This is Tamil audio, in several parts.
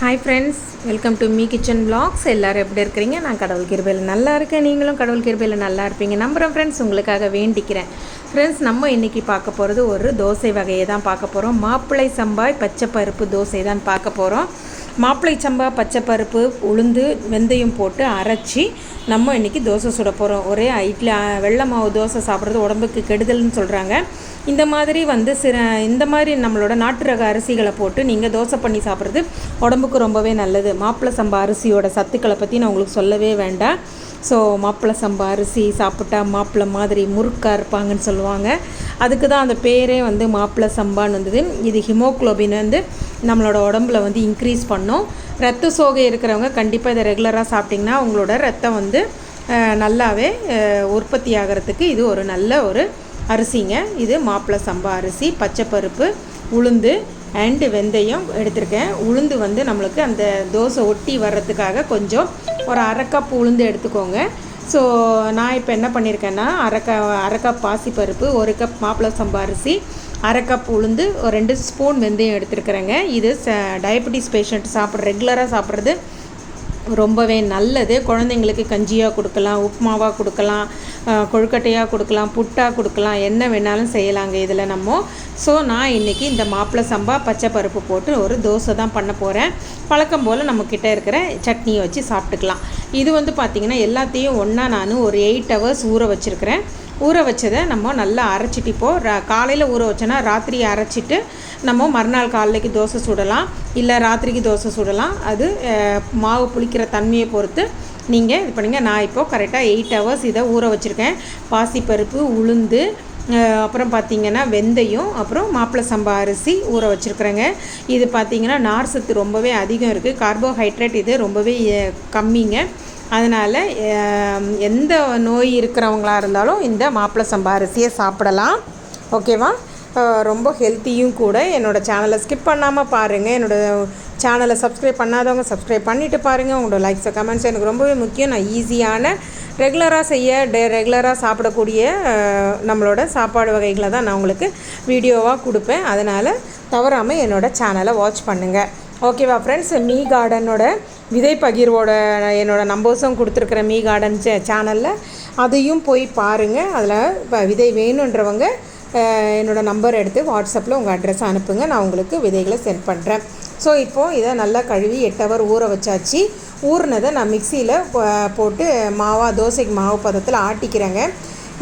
Hi friends welcome to me kitchen blogs எல்லோரும் எப்படி இருக்கிறீங்க? நான் கடவுள் கிருபையில் நல்லா இருக்கேன். நீங்களும் கடவுள் கிருபையில் நல்லா இருப்பீங்க. நம்புகிறேன் ஃப்ரெண்ட்ஸ் உங்களுக்காக வேண்டிக்கிறேன். ஃப்ரெண்ட்ஸ் நம்ம இன்றைக்கி பார்க்க போகிறது ஒரு தோசை வகையை தான் பார்க்க போகிறோம் மாப்பிள்ளை சம்பாய் பச்சை பருப்பு தோசை தான் பார்க்க போகிறோம் மாப்பிள்ளை சம்பா பச்சை பருப்பு உளுந்து வெந்தயம் போட்டு அரைச்சி நம்ம இன்றைக்கி தோசை சுட போகிறோம் ஒரே இட்லி வெள்ளை மாவு தோசை சாப்பிட்றது உடம்புக்கு கெடுதல்னு சொல்கிறாங்க இந்த மாதிரி வந்து சிற இந்த மாதிரி நம்மளோட நாட்டு ரக அரிசிகளை போட்டு நீங்கள் தோசை பண்ணி சாப்பிட்றது உடம்புக்கு ரொம்பவே நல்லது. மாப்பிள்ளை சம்பா அரிசியோட சத்துக்களை பற்றி நான் உங்களுக்கு சொல்லவே வேண்டாம். ஸோ மாப்பிள்ளை சம்பா அரிசி சாப்பிட்டா மாப்பிள்ளை மாதிரி முறுக்காக இருப்பாங்கன்னு சொல்லுவாங்க. அதுக்கு தான் அந்த பேரே வந்து மாப்பிள்ளை சம்பான்னு வந்தது. இது ஹிமோக்ளோபின் வந்து நம்மளோட உடம்புல வந்து இன்க்ரீஸ் பண்ணும். ரத்த சோகை இருக்கிறவங்க கண்டிப்பாக இதை ரெகுலராக சாப்பிட்டிங்கன்னா உங்களோட ரத்தம் வந்து நல்லாவே உற்பத்தி ஆகிறதுக்கு இது ஒரு நல்ல ஒரு அரிசிங்க. இது மாப்பிள்ளை சம்பா அரிசி பச்சைப்பருப்பு உளுந்து அண்டு வெந்தயம் எடுத்திருக்கேன். உளுந்து வந்து நம்மளுக்கு அந்த தோசை ஒட்டி வர்றதுக்காக கொஞ்சம் ஒரு அரை கப் உளுந்து எடுத்துக்கோங்க. ஸோ நான் இப்போ என்ன பண்ணியிருக்கேன்னா அரை க அரை கப் பாசிப்பருப்பு ஒரு கப் மாப்பிள்ளை சம்பா அரிசி அரை கப் உளுந்து ஒரு ரெண்டு ஸ்பூன் வெந்தயம் எடுத்துருக்குறேங்க. இது ச டயபெட்டிஸ் பேஷண்ட் சாப்பிட்ற ரெகுலராக சாப்பிட்றது ரொம்பவே நல்லது. குழந்தைங்களுக்கு கஞ்சியாக கொடுக்கலாம் உப்புமாவாக கொடுக்கலாம் கொழுக்கட்டையாக கொடுக்கலாம் புட்டாக கொடுக்கலாம் என்ன வேணாலும் செய்யலாங்க இதில் நம்ம. ஸோ நான் இன்றைக்கி இந்த மாப்பிள்ளை சம்பா பச்சை பருப்பு போட்டு ஒரு தோசை தான் பண்ண போகிறேன் பழக்கம் போல் நம்மக்கிட்ட இருக்கிற சட்னியை வச்சு சாப்பிட்டுக்கலாம். இது வந்து பார்த்திங்கன்னா எல்லாத்தையும் ஒன்றா நான் ஒரு எயிட் ஹவர்ஸ் ஊற வச்சுருக்கிறேன். ஊற வச்சதை நம்ம நல்லா அரைச்சிட்டு இப்போது காலையில் ஊற வச்சோன்னா ராத்திரி அரைச்சிட்டு நம்ம மறுநாள் காலைக்கு தோசை சுடலாம். இல்லை ராத்திரிக்கு தோசை சுடலாம். அது மாவு புளிக்கிற தன்மையை பொறுத்து நீங்கள் இது பண்ணுங்கள் நான் இப்போது கரெக்டாக எயிட் ஹவர்ஸ் இதை ஊற வச்சுருக்கேன். பாசிப்பருப்பு உளுந்து அப்புறம் பார்த்திங்கன்னா வெந்தயம் அப்புறம் மாப்பிள்ளை சம்பா அரிசி ஊற வச்சுருக்குறேங்க. இது பார்த்திங்கன்னா நார் சத்து ரொம்பவே அதிகம் இருக்குது கார்போஹைட்ரேட் இது ரொம்பவே கம்மிங்க. அதனால் எந்த நோய் இருக்கிறவங்களா இருந்தாலும் இந்த மாப்பிள்ளை சம்பா அரிசியை சாப்பிடலாம். ஓகேவா ரொம்ப ஹெல்த்தியும் கூட. என்னோடய சேனலை ஸ்கிப் பண்ணாமல் பாருங்கள் என்னோடய சேனலை சப்ஸ்கிரைப் பண்ணாதவங்க சப்ஸ்கிரைப் பண்ணிவிட்டு பாருங்கள் உங்களோட லைக்ஸ் கமெண்ட்ஸ் எனக்கு ரொம்பவே முக்கியம். நான் ஈஸியான ரெகுலராக செய்ய டே ரெகுலராக சாப்பிடக்கூடிய நம்மளோட சாப்பாடு வகைகளை தான் நான் உங்களுக்கு வீடியோவாக கொடுப்பேன். அதனால் தவறாமல் என்னோடய சேனலை வாட்ச் பண்ணுங்கள் ஓகேவா ஃப்ரெண்ட்ஸ் மீ கார்டனோட விதை பகிர்வோட என்னோடய நம்பர்ஸும் கொடுத்துருக்குற மீ கார்டன் சேனலில் அதையும் போய் பாருங்கள் அதில் இப்போ விதை வேணுன்றவங்க என்னோடய என்னோட நம்பர் எடுத்து வாட்ஸ்அப்பில் உங்கள் அட்ரஸ் அனுப்புங்க. நான் உங்களுக்கு விதைகளை சென்ட் பண்ணுறேன் ஸோ இப்போது இதை நல்லா கழுவி எட்டு ஹவர் ஊற வச்சாச்சு. ஊறினதை நான் மிக்சியில் போட்டு மாவா தோசைக்கு மாவு பதத்தில் ஆட்டிக்கிறேங்க.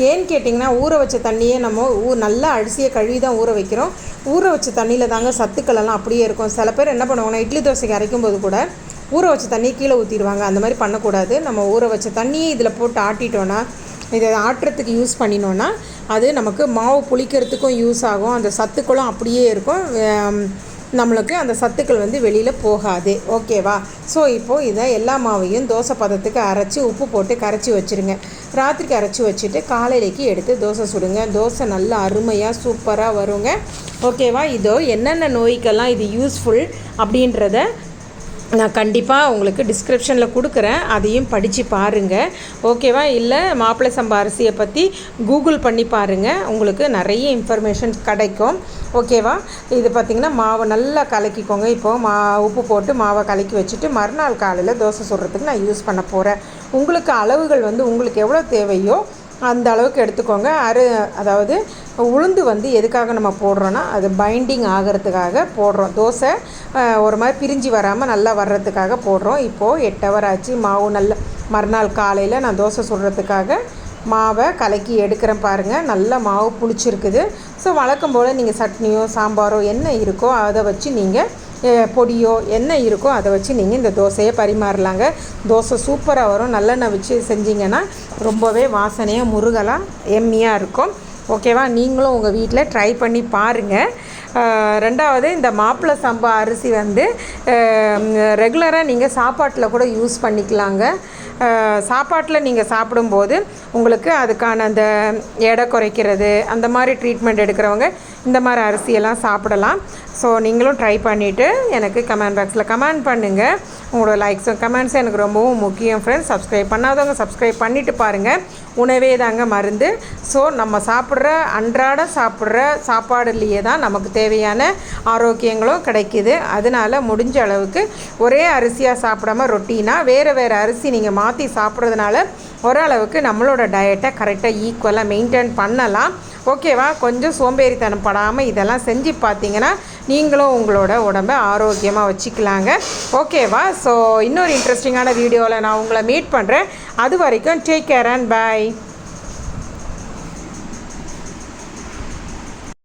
ஏன்னு கேட்டிங்கன்னா ஊற வச்ச தண்ணியே நம்ம ஊ நல்லா அரிசியை கழுவி தான் ஊற வைக்கிறோம். ஊற வச்ச தண்ணியில் தாங்க சத்துக்களெல்லாம் அப்படியே இருக்கும். சில பேர் என்ன பண்ணுவாங்கன்னா இட்லி தோசைக்கு அரைக்கும் போது கூட ஊற வச்ச தண்ணியை கீழே ஊற்றிடுவாங்க அந்த மாதிரி பண்ணக்கூடாது. நம்ம ஊற வச்ச தண்ணியை இதில் போட்டு ஆட்டிட்டோன்னா இதை ஆட்டுறதுக்கு யூஸ் பண்ணினோன்னா அது நமக்கு மாவு புளிக்கிறதுக்கும் யூஸ் ஆகும். அந்த சத்துக்களும் அப்படியே இருக்கும். நம்மளுக்கு அந்த சத்துக்கள் வந்து வெளியில் போகாது. ஓகேவா ஸோ இப்போது இதை எல்லா மாவையும் தோசை பதத்துக்கு அரைச்சி உப்பு போட்டு கரைச்சி வச்சுருங்க. ராத்திரிக்கு அரைச்சி வச்சுட்டு காலையிலைக்கு எடுத்து தோசை சுடுங்க. தோசை நல்லா அருமையாக சூப்பராக வருங்க. ஓகேவா இதோ என்னென்ன நோய்க்கெல்லாம் இது யூஸ்ஃபுல் அப்படின்றத நான் கண்டிப்பாக உங்களுக்கு டிஸ்கிரிப்ஷனில் கொடுக்குறேன். அதையும் படித்து பாருங்கள் ஓகேவா? இல்லை மாப்பிள்ளை சம்பா அரிசியை பற்றி கூகுள் பண்ணி பாருங்கள் உங்களுக்கு நிறைய இன்ஃபர்மேஷன் கிடைக்கும். ஓகேவா? இது பார்த்திங்கன்னா மாவை நல்லா கலக்கிக்கோங்க. இப்போது மா உப்பு போட்டு மாவை கலக்கி வச்சுட்டு மறுநாள் காலையில் தோசை சுடுறதுக்கு நான் யூஸ் பண்ண போகிறேன் உங்களுக்கு அளவுகள் வந்து உங்களுக்கு எவ்வளோ தேவையோ அந்த அளவுக்கு எடுத்துக்கோங்க. அரு அதாவது உளுந்து வந்து எதுக்காக நம்ம போடுறோன்னா அது பைண்டிங் ஆகிறதுக்காக போடுறோம். தோசை ஒரு மாதிரி பிரிஞ்சு வராமல் நல்லா வர்றதுக்காக போடுறோம். இப்போது எட்டு ஹவர் ஆச்சு. மாவு நல்ல மறுநாள் காலையில் நான் தோசை சுடுறதுக்காக மாவை கலக்கி எடுக்கிறேன் பாருங்கள் நல்ல மாவு புளிச்சிருக்குது. ஸோ வழக்கம் போல் நீங்கள் சட்னியோ சாம்பாரோ என்ன இருக்கோ அதை வச்சு நீங்கள் பொடியோ என்ன இருக்கோ அதை வச்சு நீங்கள் இந்த தோசையை பரிமாறலாங்க. தோசை சூப்பராக வரும். நல்லெண்ணெய் வச்சு செஞ்சீங்கன்னா ரொம்பவே வாசனையாக முருகலாக எம்மியாக இருக்கும். ஓகேவா நீங்களும் உங்கள் வீட்டில் ட்ரை பண்ணி பாருங்கள் ரெண்டாவது இந்த மாப்பிள்ளை சம்பா அரிசி வந்து ரெகுலராக நீங்கள் சாப்பாட்டில் கூட யூஸ் பண்ணிக்கலாங்க. சாப்பாட்டில் நீங்கள் சாப்பிடும்போது உங்களுக்கு அதுக்கான அந்த எடை குறைக்கிறது அந்த மாதிரி ட்ரீட்மெண்ட் எடுக்கிறவங்க இந்த மாதிரி அரிசியெல்லாம் சாப்பிடலாம். ஸோ நீங்களும் ட்ரை பண்ணிவிட்டு எனக்கு கமெண்ட் பாக்ஸில் கமெண்ட் பண்ணுங்கள் உங்களோட லைக்ஸும் கமெண்ட்ஸும் எனக்கு ரொம்பவும் முக்கியம் ஃப்ரெண்ட்ஸ் சப்ஸ்கிரைப் பண்ணாதவங்க சப்ஸ்கிரைப் பண்ணிவிட்டு பாருங்கள் உணவே தாங்க மருந்து. ஸோ நம்ம சாப்பிட்ற அன்றாட சாப்பிட்ற சாப்பாடுலேயே தான் நமக்கு தேவையான ஆரோக்கியங்களும் கிடைக்கிது. அதனால முடிஞ்ச அளவுக்கு ஒரே அரிசியாக சாப்பிடாம ரொட்டீனாக வேறு வேறு அரிசி நீங்கள் மாற்றி சாப்பிட்றதுனால ஓரளவுக்கு நம்மளோட டயட்டை கரெக்டாக ஈக்குவலாக மெயின்டைன் பண்ணலாம். ஓகேவா? கொஞ்சம் சோம்பேறித்தனம் படாமல் இதெல்லாம் செஞ்சு பார்த்தீங்கன்னா நீங்களும் உங்களோட உடம்பை ஆரோக்கியமாக வச்சுக்கலாங்க. ஓகேவா? ஸோ இன்னொரு இன்ட்ரெஸ்டிங்கான வீடியோவில் நான் உங்களை மீட் பண்ணுறேன் அது வரைக்கும் டேக் கேர் அண்ட் பை